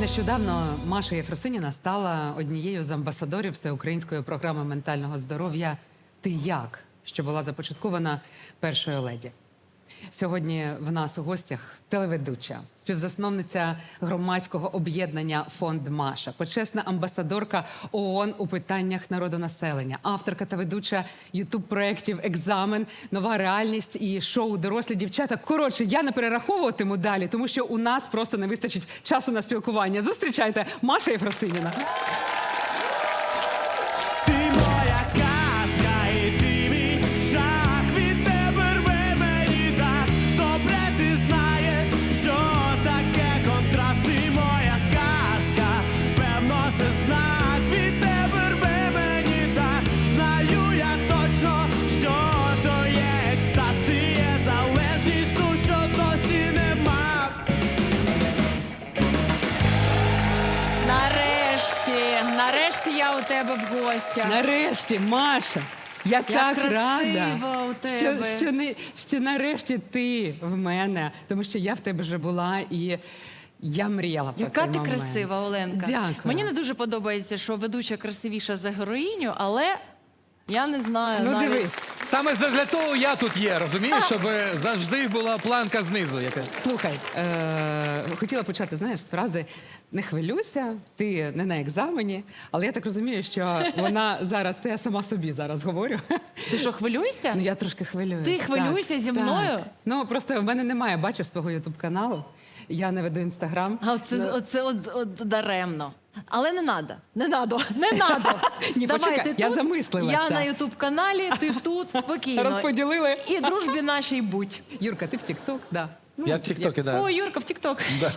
Нещодавно Маша Єфросиніна стала однією з амбасадорів всеукраїнської програми ментального здоров'я Ти як, що була започаткована першою леді. Сьогодні в нас у гостях телеведуча, співзасновниця громадського об'єднання Фонд Маша, почесна амбасадорка ООН у питаннях народонаселення, авторка та ведуча ютуб проєктів Екзамен, нова реальність і шоу Дорослі дівчата. Коротше, я не перераховуватиму далі, тому що у нас просто не вистачить часу на спілкування. Зустрічайте Маша Єфросиніна. Гостях. Нарешті, Маша. Я Як так рада, у Що, що, не, що нарешті ти в мене, тому що я в тебе вже була і я мріяла про Яка цей ти момент. красива, Оленка. Дякую. Мені не дуже подобається, що ведуча красивіша за героїню, але я не знаю. Ну навіть. дивись, Саме задля того я тут є, розумієш, щоб завжди була планка знизу якась. слухай, е, хотіла почати, знаєш, з фрази не хвилюйся, ти не на екзамені, але я так розумію, що вона зараз, це я сама собі зараз говорю. Ти що, хвилюєшся? Ну я трошки хвилююся. Ти хвилюєшся зі мною? Ну просто в мене немає, бачиш, свого ютуб каналу. Я не веду інстаграм. А оце, Ну, оце от, от даремно. Але не надо. Не надо. Не надо. Ні, Давай, почекай, ти я тут, замислилася. Я на Ютуб каналі, ти тут спокійно. Розподілили. І дружбі нашій будь. Юрка, ти в Тік-Ток? Да. Ну, Я в Тіктокі, да. О, Юрка в Тікток. Да.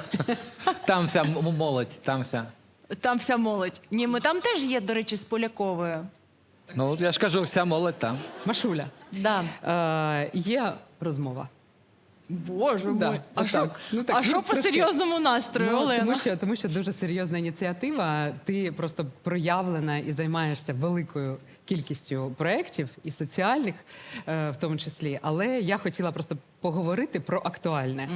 Там вся м- молодь, там вся. Там вся молодь. Ні, ми там теж є, до речі, з Поляковою. Ну, я ж кажу, вся молодь там. Машуля, Да. е, є розмова. Боже Да, мой. А що Ну, а ну, по серйозному настрою, Ну, Олена? тому, що, тому що дуже серйозна ініціатива. Ти просто проявлена і займаєшся великою кількістю проєктів і соціальних, е, в тому числі. Але я хотіла просто поговорити про актуальне.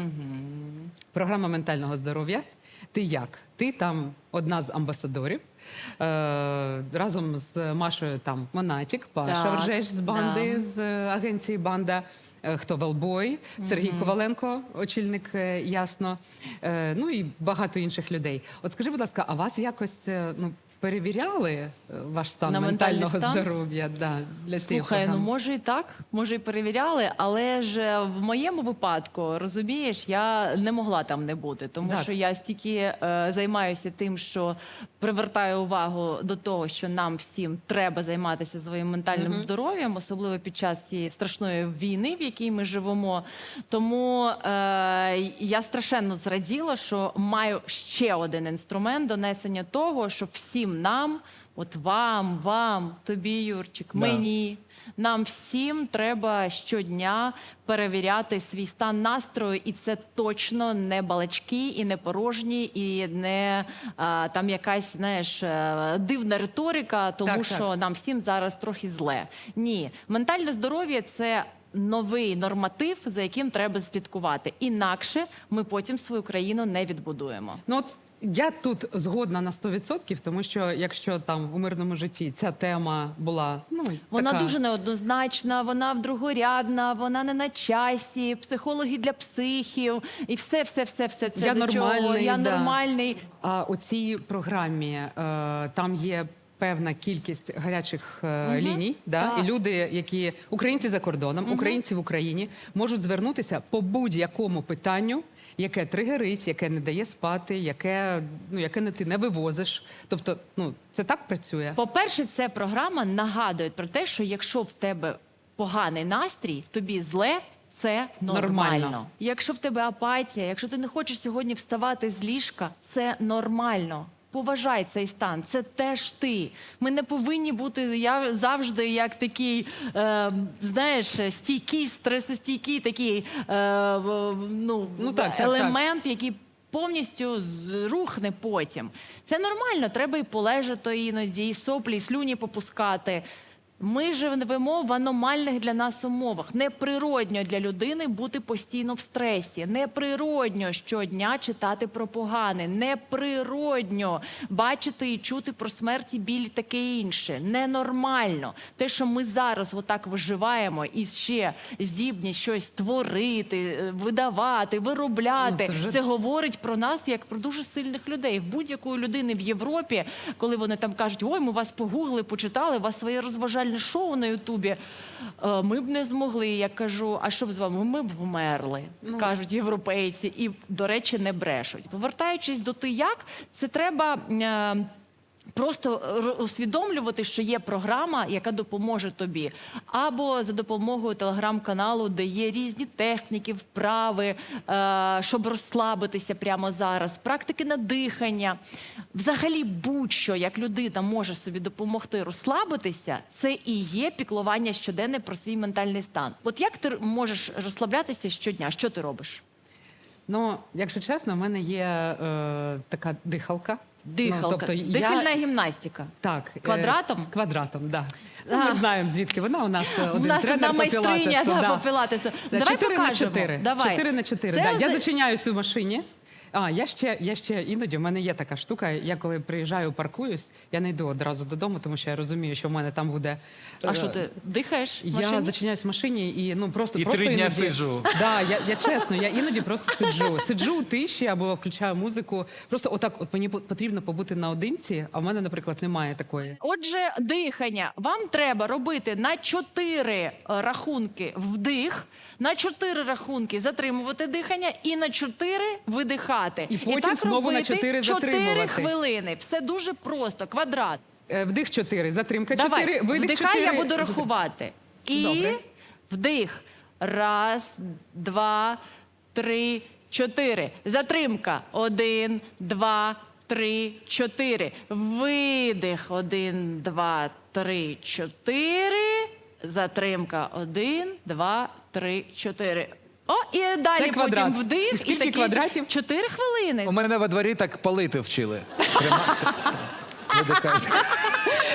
Програма ментального здоров'я. Ти як? Ти там одна з амбасадорів. Е, разом з Машою там Монатік, Паша Так, Ржеч з банди, да. з е, агенції Банда. Е, Хто Велбой, Сергій Коваленко, очільник е, ясно. Е, Ну і багато інших людей. От скажи, будь ласка, а вас якось ну, перевіряли ваш стан На ментального стан? здоров'я? Да, для Слухай, ну може і так, може і перевіряли, але ж в моєму випадку, розумієш, я не могла там не бути, тому Так. що я стільки е, займаюся тим, що привертаю увагу до того, що нам всім треба займатися своїм ментальним здоров'ям, особливо під час цієї страшної війни, в якій ми живемо. Тому е, я страшенно зраділа, що маю ще один інструмент донесення того, що всім нам, от вам, вам, тобі, Юрчик, Да. мені. Нам всім треба щодня перевіряти свій стан настрою, і це точно не балачки, і не порожні, і не а, там якась знаєш е, дивна риторика, тому Так, що так. нам всім зараз трохи зле. Ні, ментальне здоров'я це. Новий норматив, за яким треба слідкувати. Інакше ми потім свою країну не відбудуємо. Ну от я тут згодна на 100%, тому що якщо там у мирному житті ця тема була ну Вона така, дуже неоднозначна, вона другорядна, вона не на часі, психологи для психів, і все, все, все, все це Я до чого. Я да. нормальний. А у цій програмі е, там є певна кількість гарячих е, ліній, да? так. і люди, які українці за кордоном, українці в Україні, можуть звернутися по будь-якому питанню. Яке тригерить, яке не дає спати, яке ну яке не ти не вивозиш. Тобто, ну це так працює. По-перше, ця програма нагадує про те, що якщо в тебе поганий настрій, тобі зле. Це нормально. Нормально. Якщо в тебе апатія, якщо ти не хочеш сьогодні вставати з ліжка, це нормально. Поважай цей стан, це теж ти. Ми не повинні бути я завжди як такий, е, знаєш, стійкий, стресостійкий такий е, ну, Ну, так, так, так. елемент, який повністю рухне потім. Це нормально, треба і полежати іноді, і соплі, і слюні попускати. Ми живемо в аномальних для нас умовах. Неприродньо для людини бути постійно в стресі. Неприродньо щодня читати про погане. Неприродньо бачити і чути про смерті, біль таке інше. Ненормально. Те, що ми зараз отак виживаємо і ще здібні щось творити, видавати, виробляти. Ну, це вже- це говорить про нас як про дуже сильних людей. В будь-якої людини в Європі, коли вони там кажуть, ой, ми вас погугли, почитали, у вас своє розважальне шоу на Ютубі. е, Ми б не змогли. Я кажу, а що б з вами? Ми б вмерли, кажуть європейці, і, до речі, не брешуть. Повертаючись до ти як, це треба. е, Просто усвідомлювати, що є програма, яка допоможе тобі, або за допомогою телеграм-каналу, де є різні техніки, вправи, е, щоб розслабитися прямо зараз, практики на дихання. Взагалі, будь-що як людина може собі допомогти розслабитися, це і є піклування щоденне про свій ментальний стан. От як ти можеш розслаблятися щодня? Що ти робиш? Ну, якщо чесно, в мене є е, така дихалка. Дихалка, Ну, тобто дихальна я, гімнастика. так, е, Квадратом? Квадратом, да. Ну, А. ми знаємо, звідки вона. У нас один У нас тренер одна по майстриня пілатесу, да, по пілатесу. Да, Давай 4 на покажемо. 4. Давай. 4 на 4, Це да. Я зачиняюсь у машині. А, я ще, я ще іноді, в мене є така штука, я коли приїжджаю, паркуюсь, я не йду одразу додому, тому що я розумію, що в мене там буде. А е, що ти дихаєш? в Я машині? зачиняюсь в машині і ну просто І просто три дня іноді, сиджу. Да, я, я чесно, я іноді просто сиджу. Сиджу у тиші або включаю музику. Просто отак, от мені по- потрібно побути наодинці, а в мене, наприклад, немає такої. Отже, дихання. Вам треба робити на чотири е, рахунки вдих, на чотири рахунки затримувати дихання і на чотири видихати. І потім так знову на робити чотири чотири затримувати. хвилини. Все дуже просто. Квадрат. Е, Вдих 4, затримка 4, Давай, видих вдихай, 4. я буду рахувати. І Добре. вдих. Раз, два, три, чотири. Затримка. Один, два, три, чотири. Видих. Один, два, три, чотири. Затримка. Один, два, три, чотири. О, і далі квадрат. потім вдих. І скільки такий- квадратів? Чотири хвилини. У мене во дворі так палити вчили. Видихай.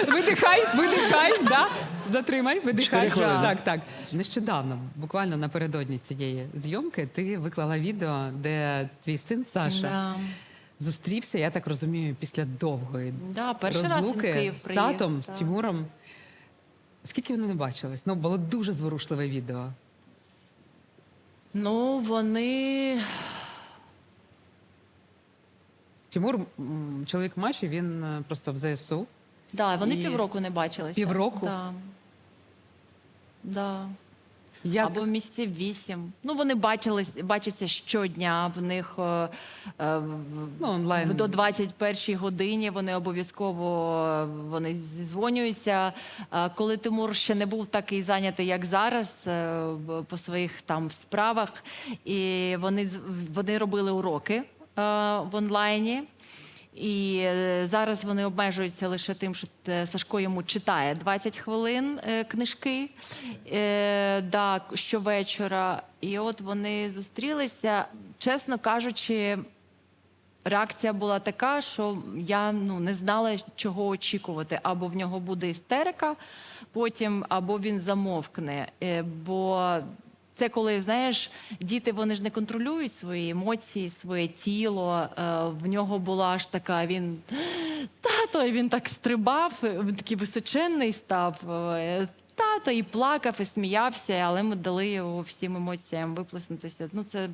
Видихай, видихай, да. Затримай, видихай. Чотири хвилини. Так, так. Нещодавно, буквально напередодні цієї зйомки, ти виклала відео, де твій син Саша Да. зустрівся, я так розумію, після довгої Да, перший раз він в розлуки Київ з приїхав, татом, з так. Тимуром. Скільки вони не бачились? Ну, було дуже зворушливе відео. Ну, вони. Тимур, м, чоловік Маші, він е, просто в ЗСУ. Да, вони І- півроку не бачилися. Півроку? Да. Да. Як... Або місяців вісім. Ну, вони бачились, бачаться щодня. В них е, е, Ну, онлайн. до 21-й годині вони обов'язково вони зізвонюються. Е, Коли Тимур ще не був такий зайнятий, як зараз, е, по своїх там справах, і вони, з- вони робили уроки е, в онлайні. І е, зараз вони обмежуються лише тим, що е, Сашко йому читає 20 хвилин е, книжки щовечора. І от вони зустрілися, чесно кажучи, реакція була така, що я ну, не знала, чого очікувати. Або в нього буде істерика, потім, або він замовкне. Бо це коли, знаєш, діти вони ж не контролюють свої емоції, своє тіло. Е, В нього була аж така, він тато, і він так стрибав, він такий височенний став. е, Тато і плакав, і сміявся, але ми дали його всім емоціям виплеснутися. Ну, це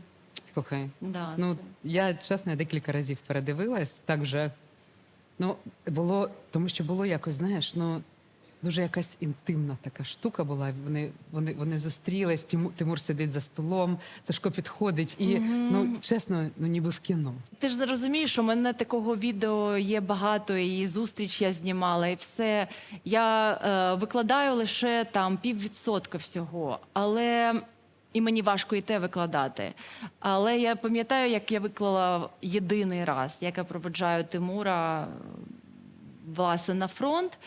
Слухай, да, Ну, це- я чесно, я декілька разів передивилась. Так вже ну, було, тому що було якось, знаєш, ну дуже якась інтимна така штука була. Вони, вони, вони зустрілись, Тимур, Тимур сидить за столом, Сашко підходить, і ну чесно, ну ніби в кіно. Ти ж розумієш, що мене такого відео є багато, і зустріч я знімала, і все. Я е, викладаю лише там піввідсотка всього, але і мені важко і те викладати. Але я пам'ятаю, як я виклала єдиний раз, як я проведжаю Тимура власне на фронт.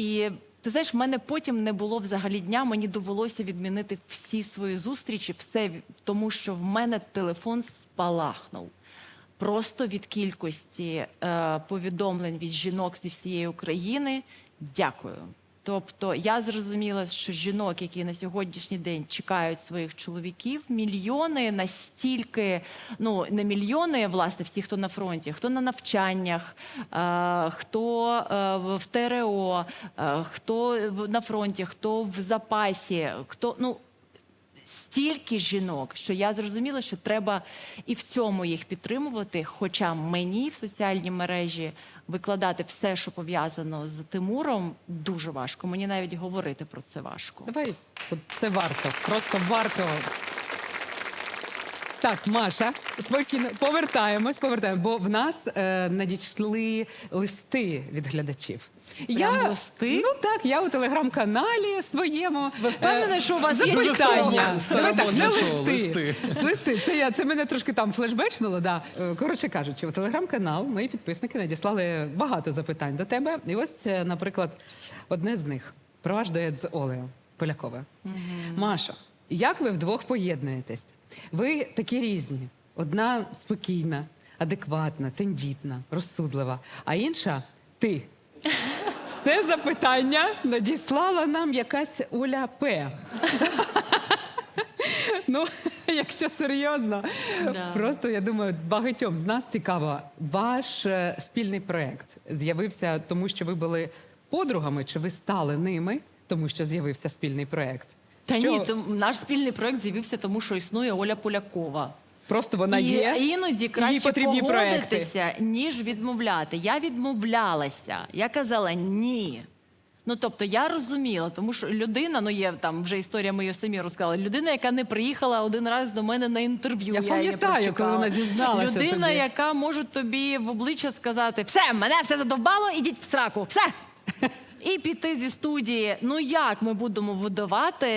І ти знаєш, в мене потім не було взагалі дня. Мені довелося відмінити всі свої зустрічі, все тому, що в мене телефон спалахнув. Просто від кількості е, повідомлень від жінок зі всієї України. Дякую. Тобто я зрозуміла, що жінок, які на сьогоднішній день чекають своїх чоловіків, мільйони настільки, ну не мільйони, власне, всі, хто на фронті, хто на навчаннях, е, хто е, в- в ТРО, е, хто на фронті, хто в запасі, хто ну стільки жінок, що я зрозуміла, що треба і в цьому їх підтримувати. Хоча мені в соціальній мережі викладати все, що пов'язано з Тимуром, дуже важко. Мені навіть говорити про це важко. Давай, це варто, просто варто. Так, Маша, спокійно повертаємось, повертаємось, бо в нас е, надійшли листи від глядачів. Прям листи? Ну так, я у телеграм-каналі своєму. Ви впевнені, е, що у вас є запитання? Давай так, не листи. листи. Листи, це я це мене трошки там флешбечнуло. Да. Е, Коротше кажучи, у телеграм-канал мої підписники надіслали багато запитань до тебе. І ось, е, наприклад, одне з них про ваш дует з Олею Поляковою. Маша, як ви вдвох поєднуєтесь? Ви такі різні. Одна спокійна, адекватна, тендітна, розсудлива, а інша ти. Це запитання надіслала нам якась Оля П. Ну, якщо серйозно, Да. просто я думаю, багатьом з нас цікаво, ваш е, спільний проект з'явився тому, що ви були подругами, чи ви стали ними, тому що з'явився спільний проект? Та Що ні, тому- наш спільний проект з'явився, тому що існує Оля Полякова. просто вона І є. іноді краще потрібні проекти. ніж відмовляти. Я відмовлялася. Я казала ні. Ну тобто я розуміла, тому що людина, ну є там вже історія, ми її самі розказали. Людина, яка не приїхала один раз до мене на інтерв'ю. Я її пам'ятаю, коли вона зізналася Людина, тобі. яка може тобі в обличчя сказати: все, мене все задовбало, ідіть в сраку, все. І піти зі студії. Ну як ми будемо видавати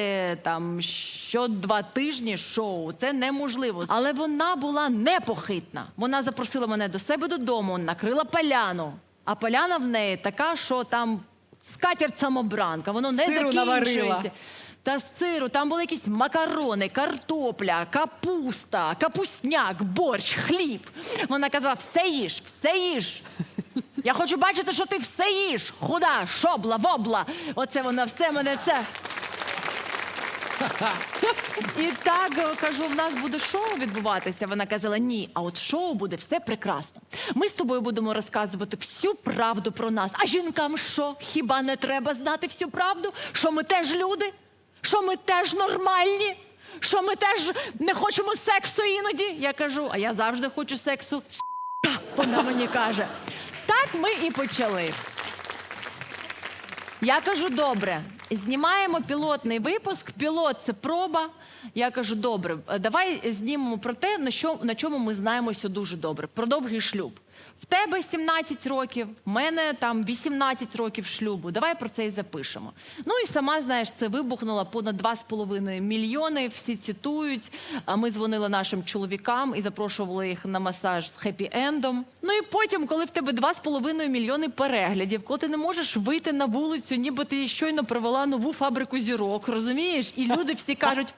там що два тижні шоу? Це неможливо. Але вона була непохитна. Вона запросила мене до себе додому, накрила поляну. А поляна в неї така, що там скатерть самобранка, воно не Сиру закінчується. наварила. Та сиру, там були якісь макарони, картопля, капуста, капусняк, борщ, хліб. Вона казала: все їж, все їж. Я хочу бачити, що ти все їш. Худа, шобла, вобла. Оце вона все мене це. І так е, кажу, в нас буде шоу відбуватися. Вона казала: ні, а от шоу буде все прекрасно. Ми з тобою будемо розказувати всю правду про нас. А жінкам що? Хіба не треба знати всю правду? Що ми теж люди? Що ми теж нормальні? Що ми теж не хочемо сексу іноді? Я кажу, а я завжди хочу сексу. С***а, Вона мені каже. Так ми і почали. Я кажу, добре, знімаємо пілотний випуск. Пілот це проба. Я кажу, добре, давай знімемо про те, на, що, на чому ми знаємося дуже добре. Про довгий шлюб. В тебе 17 років, в мене там 18 років шлюбу. Давай про це і запишемо. Ну і сама знаєш, це вибухнуло понад 2,5 мільйони. Всі цитують. А ми дзвонили нашим чоловікам і запрошували їх на масаж з хеппі-ендом. Ну і потім, коли в тебе 2,5 мільйони переглядів, коли ти не можеш вийти на вулицю, ніби ти щойно провела нову фабрику зірок, розумієш? І люди всі кажуть: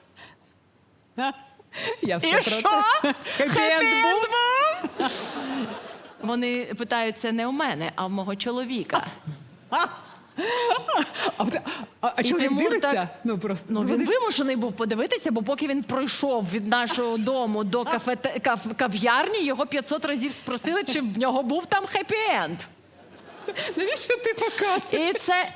Я все і про що? те. Хеппі-енд Хеппі-енд був? Вони питаються не у мене, а в мого чоловіка. А, в те- а, а І чоловік Тимур дивиться? так- Ну просто Ну він вимушений був подивитися, бо поки він пройшов від нашого дому до кафе кав, кав'ярні, його 500 разів спросили, чи в нього був там хеппі-енд. навіщо ти показуєш? І це.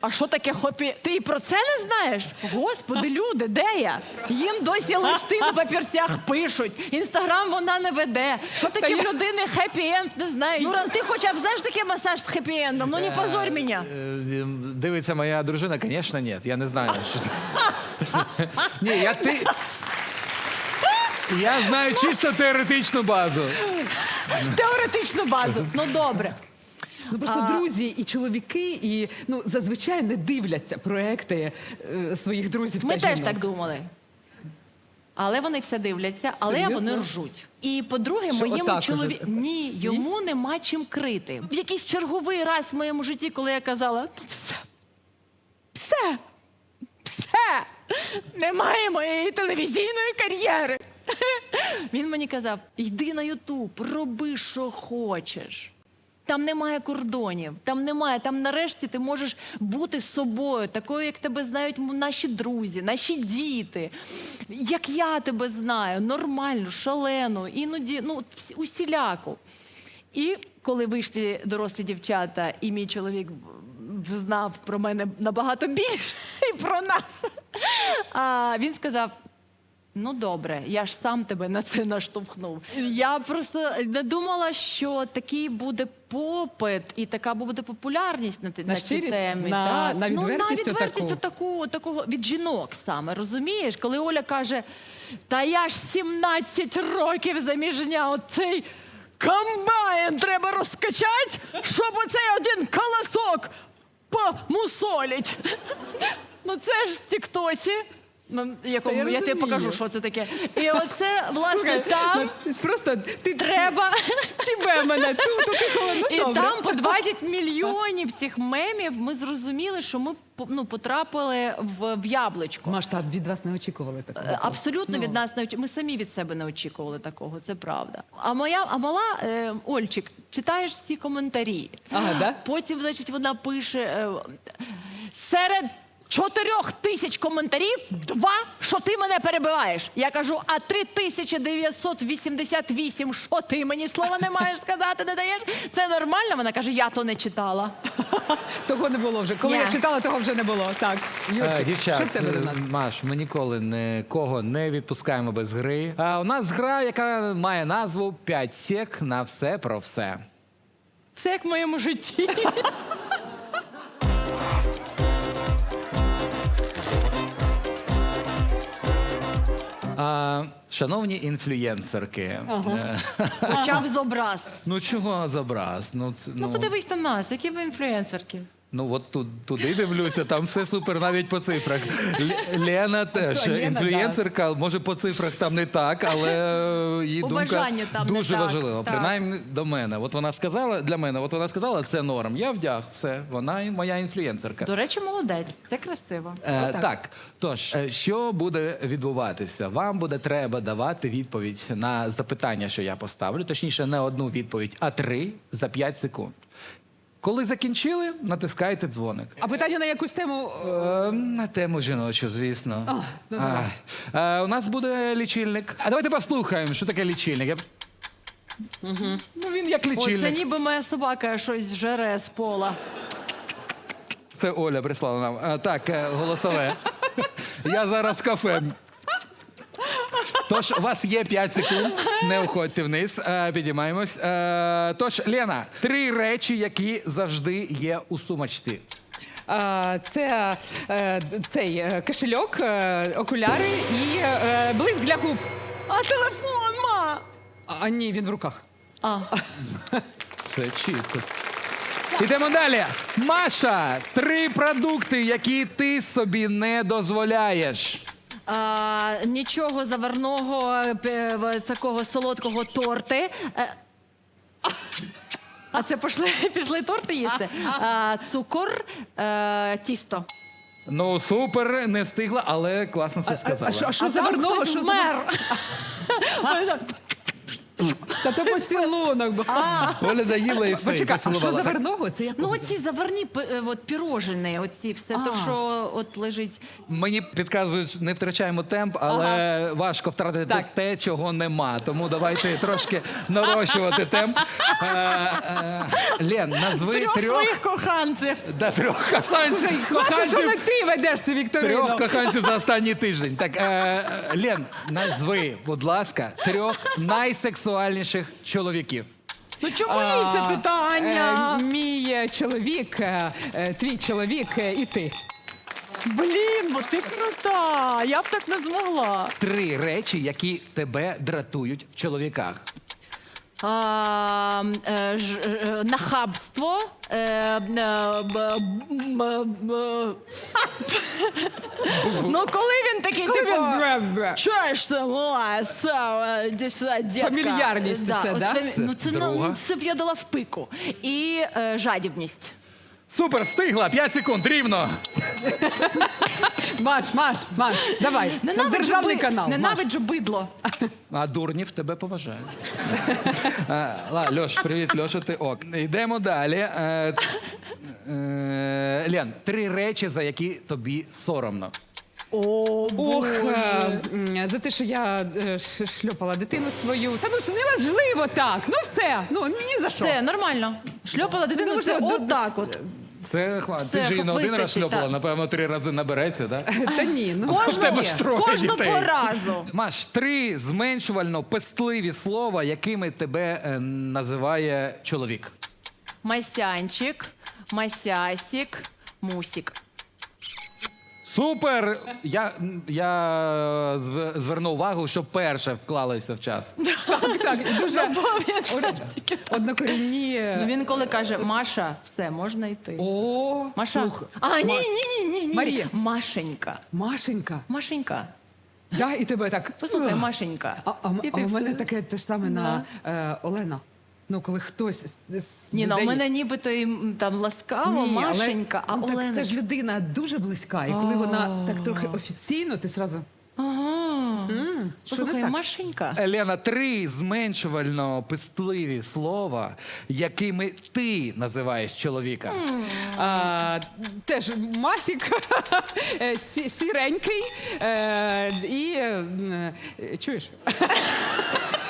А що таке хопі? Ти і про це не знаєш? Господи, люди, де я? Їм досі листи на папірцях пишуть. Інстаграм вона не веде. Що таке в людини хеппі-енд? Не знаю. Юран, ти хоча б знаєш таке масаж з хеппі-ендом? Ну не позорь мене. Е, Дивиться моя дружина, звісно, ні. Я не знаю, що це. Ні, я ти. Я знаю чисто теоретичну базу. Теоретичну базу. Ну добре. Ну просто друзі і чоловіки, і ну зазвичай не дивляться проекти е, своїх друзів. Ми та теж жінок. так думали. Але вони все дивляться, але Серйозно? вони ржуть. І по-друге, Що моєму отак чоловіку уже? ні, йому нема чим крити. В якийсь черговий раз в моєму житті, коли я казала, ну все, все, все, немає моєї телевізійної кар'єри. Він мені казав: йди на Ютуб, роби, що хочеш. Там немає кордонів, там немає. Там нарешті ти можеш бути собою, такою, як тебе знають наші друзі, наші діти. Як я тебе знаю, нормальну, шалену, іноді ну, усіляку. І коли вийшли дорослі дівчата, і мій чоловік знав про мене набагато більше і про нас, він сказав. Ну добре, я ж сам тебе на це наштовхнув. Я просто не думала, що такий буде попит і така буде популярність на, На на, ці щирість? темі. На- так. на ну, відвертість на відвертість отаку? отаку, такого від жінок саме. Розумієш, коли Оля каже: Та я ж 17 років заміжня, оцей комбайн треба розкачати, щоб оцей один колосок помусолить. Ну це ж в Тіктоці. Ну, якому, я я, тобі розумію. покажу, що це таке. І оце, власне, там Ну, просто ти треба. тебе мене тут, тут і холодно. І добре. там по 20 мільйонів цих мемів ми зрозуміли, що ми по- ну, потрапили в, в яблучко. Масштаб від вас не очікували такого. Е, Абсолютно Ну. від нас не очі- Ми самі від себе не очікували такого, це правда. А моя, а мала е, Ольчик, читаєш всі коментарі. Ага, да? Потім, значить, вона пише е, серед. Чотирьох тисяч коментарів, два, що ти мене перебиваєш. Я кажу, а 3988, що ти мені слова не маєш сказати, не даєш? Це нормально? Вона каже, я то не читала. Того не було вже. Коли Ні. я читала, того вже не було. Так. Е, Юрчик, Дівчат, що в тебе до нас? е, Маш, ми ніколи нікого не відпускаємо без гри. А у нас гра, яка має назву «П'ять сек на все про все. Все як в моєму житті. А, шановні інфлюєнсерки, Ага. Почав з образ. ну чого забраз? Ну, це, Ну, ну, подивись на нас, які ви інфлюенсерки. Ну от тут, туди дивлюся, там все супер навіть по цифрах. Л- Лена теж Лена, інфлюєнсерка, може по цифрах там не так, але е, її По думка бажанню там не дуже так, важлива. так. Принаймні до мене. От вона сказала для мене, от вона сказала, це норм. Я вдяг, все, вона і моя інфлюєнсерка. До речі, молодець, це красиво. Е, так, тож, е, що буде відбуватися? Вам буде треба давати відповідь на запитання, що я поставлю. Точніше, не одну відповідь, а три за 5 секунд. Коли закінчили, натискайте дзвоник. А питання на якусь тему. Е, на тему жіночу, звісно. Ну давай. А, е, у нас буде лічильник. А давайте послухаємо, що таке лічильник. Я... Ну, він як О, лічильник. це ніби моя собака щось жере з пола. Це Оля прислала нам. А, так, е, голосове. Я зараз в кафе. Тож, у вас є 5 секунд. Не уходьте вниз. Е, Підіймаємось. Е, Тож, Лена, три речі, які завжди є у сумочці. А, Це е, цей е, кошельок, е, окуляри і е, блиск для губ. А телефон, ма! А ні, він в руках. А, Це чітко. Ідемо далі. Маша, три продукти, які ти собі не дозволяєш. А, нічого заварного, е, такого солодкого торти. Е, А це пішли, пішли торти їсти. А, цукор, е, тісто. Ну, супер, не встигла, але класно все сказала. а що, а що А за там хтось Що вмер. Та то поцілунок. був. Оля доїла і все. і Почекай, а що поцілувала. за Так, верного? Це я Ну, оці заварні пи- е, от, пірожини, оці все, то, А. що от лежить. Мені підказують, не втрачаємо темп, але важко втратити Так. те, чого нема. Тому давайте трошки нарощувати темп. Е, е, Лен, назви Трьох трьох, своїх коханців. да, трьох коханців. Класно, що не ти ведеш цю вікторину. Трьох коханців за останній тиждень. Так, е, е, Лен, назви, будь ласка, трьох найсексуальніших чоловіків. Ну чому їй це питання? е, Мій е, чоловік, е, е, твій чоловік е, і ти. Блін, бо ти крута. Я б так не змогла. Три речі, які тебе дратують в чоловіках. А, ж, нахабство. Ну, коли він такий, типу. Чуєш це. Фамільярність це, да? Ну, це, Друга. ну, це б я дала в пику. І е, жадібність. Супер, встигла! 5 секунд, рівно. Маш, Маш, Маш, давай. Це державний би- канал. Маш. Ненавиджу бидло. А дурнів тебе поважають. Е, Льош, привіт, Льоша, ти ок. Йдемо далі. Е, е, Лен, три речі, за які тобі соромно. Ох, е, м, за те, що я е, ш- шльопала дитину свою. Та ну ж неважливо так. Ну все. Ну ні за що. Все, нормально. Шльопала дитину, Ну, це можна- отак от. Це хва- Все, Ти ж її не один раз шльопала, так. напевно, три рази набереться, так? Та ні, ну в тебе ж троє Кожну дітей. поразу. Маш, три зменшувально пестливі слова, якими тебе е, називає чоловік. Масянчик, масясік, мусік. Супер! Я, я зв- зверну увагу, що перше вклалося в час. так, дуже Ну, однокорінні. Ну, Він коли каже Маша, все, можна йти. О, Маша. слух. А, ні, ні, ні, ні, ні. Марія. Машенька. Машенька. Машенька. Да, і тебе так. Послухай, Машенька. А, а, м- І а ти у мене все. таке те ж саме на е, Олена. Ну, коли хтось Ні, ну у мене нібито і там ласкаво, Ні, але- Машенька, а ну, так це ж людина дуже близька, і коли вона так трохи офіційно, ти зразу. Ага. «М, що не Послухай, так?» Машенька. Елена, три зменшувально пестливі слова, якими ти називаєш чоловіка. А, теж Масік, е, сі- сіренький е, і е, е, чуєш?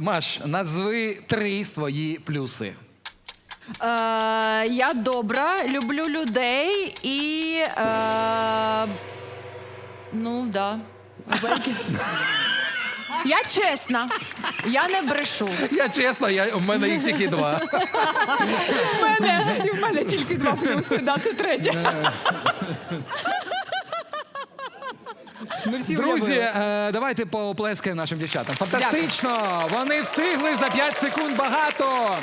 Маш, назви три свої плюси. Е, я добра, люблю людей і. Е, ну, да. Я чесна, я не брешу. Я чесно, я, у мене їх тільки два. В мене, і в мене тільки два плюси, да, це третє. Ми всі Друзі, уявили. е, давайте поплескаємо нашим дівчатам. Фантастично! Вони встигли за 5 секунд багато.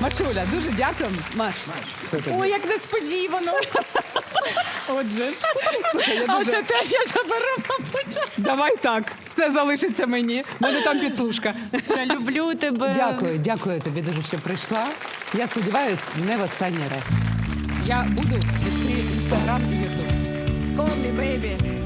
Машуля, дуже дякую. Маш, Ой, як несподівано. Отже. Слухай, я А дуже... це теж я заберу, мабуть. Давай так, це залишиться мені. В мене там підслужка. Я люблю тебе. Дякую, дякую тобі дуже, що прийшла. Я сподіваюся, не в останній раз. Я буду вести інстаграм і ютуб. Call me, baby.